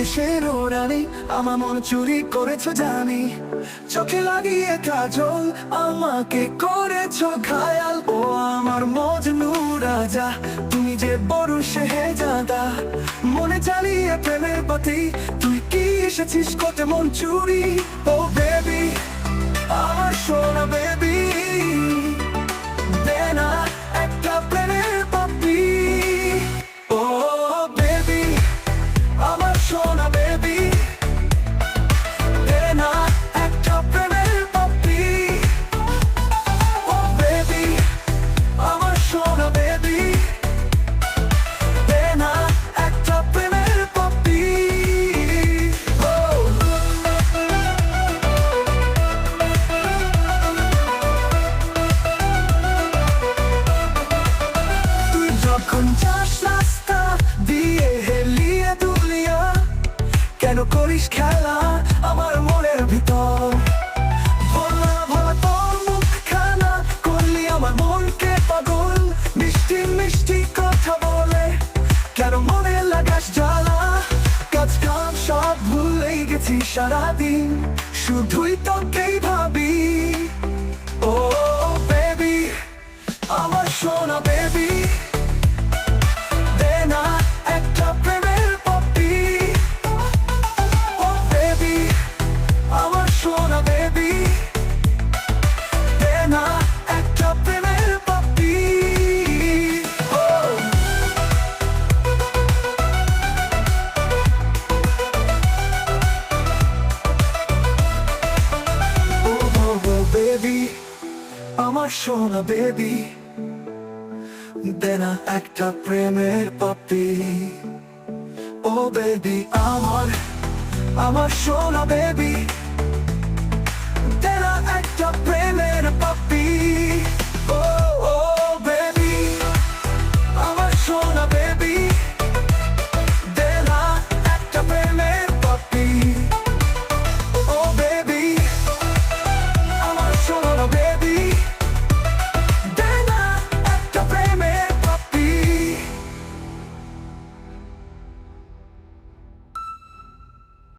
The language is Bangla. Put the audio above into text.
আমার মন চুরি করেছ জানি। চোখে লাগিয়ে কাজল আমাকে করেছ ঘায়াল ও আমার মজনু রাজা তুমি যে বড় শেহজাদা। মনে চালিয়ে প্রেমের বাতি তুই কি এসেছিস কোটে মন চুরি। ও বেবি আমার যখন যাস রাস্তা দিয়ে হেলিয়ে দুলিয়া কেন করিস খেলা আমার মনের ভিতর? ভোলা ভোলা করলি আমার মনকে পাগল। মিষ্টি মিষ্টি কথা বলে, কেন মনে লাগাস জ্বালা? কাজ কাম সব ভুলে গেছি সারাদিন, শুধুই তোকেই ভাবি। আমার সোনা বেবি দেনা একটা প্রেমের পাপি। ও বেবি আমার আমার সোনা বেবি দেনা একটা প্রেম